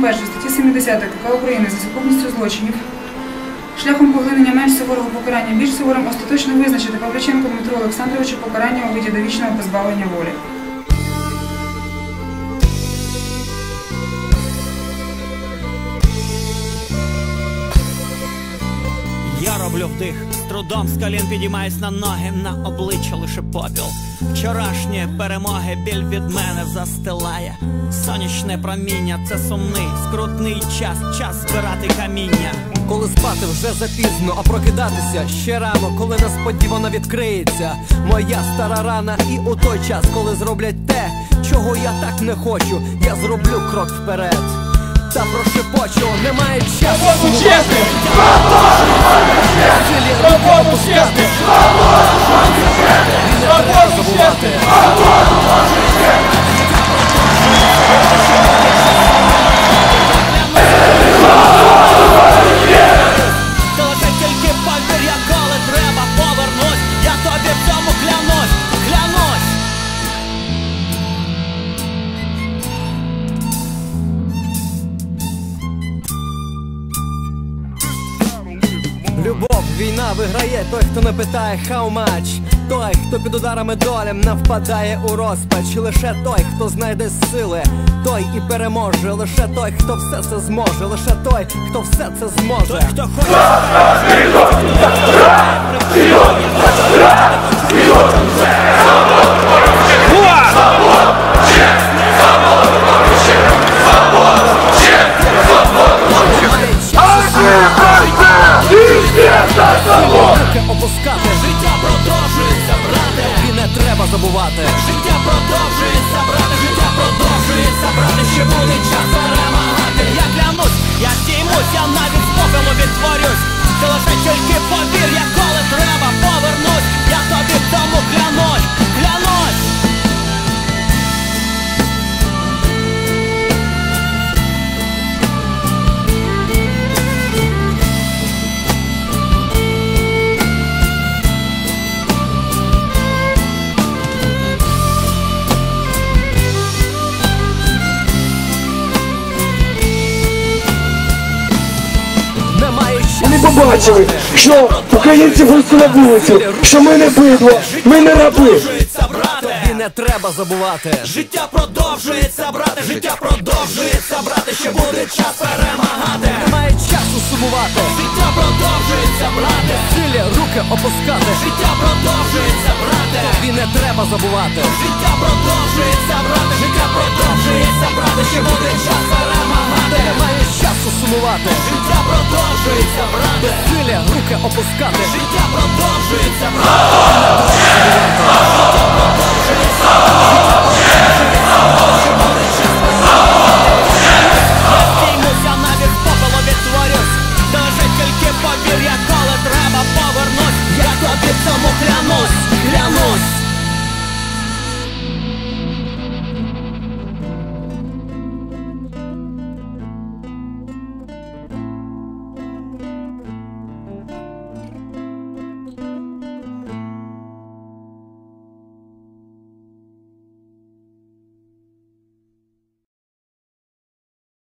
10 КК України за сукупністю злочинів шляхом поглинення менш суворого покарання більш суворим остаточно визначити Павличенко Дмитру Олександровичу покарання у виді довічного позбавлення волі. Я роблю вдих, трудом з колін підіймаюсь на ноги, на обличчя лише попіл. Вчорашні перемоги біль від мене застилає. Сонячне проміння, це сумний, скрутний час, час збирати каміння. Коли спати вже запізно, а прокидатися ще рано, коли несподівано відкриється моя стара рана, і у той час, коли зроблять те, чого я так не хочу, я зроблю крок вперед. Та прошепочу, немає часу. Чесних! Війна виграє той, хто не питає how much. Той, хто під ударами долям не впадає у розпач. Лише той, хто знайде сили, той і переможе. Лише той, хто все це зможе, лише той, хто все це зможе. Хто хоче Руки опускати, життя продовжується, брате. і не треба забувати Життя продовжується, брате, життя продовжується, брате, ще буде час перемагати. Я клянусь, я стіймусь, я навіть з попелу відтворюсь. Побачили, що українці вийшли на вулицю, що ми не бидло, ми не раби. І не треба забувати Життя продовжується, брате, життя продовжується, брате, ще буде час перемагати. Немає часу сумувати Життя продовжується, брате. Силі руки опускати Життя продовжується, брате. І не треба забувати Життя продовжується, брате, життя продовжується, брате, ще буде час перемагати. Немає часу сумувати. Життя продовжується, брате Силя руки опускати. Життя продовжується, брате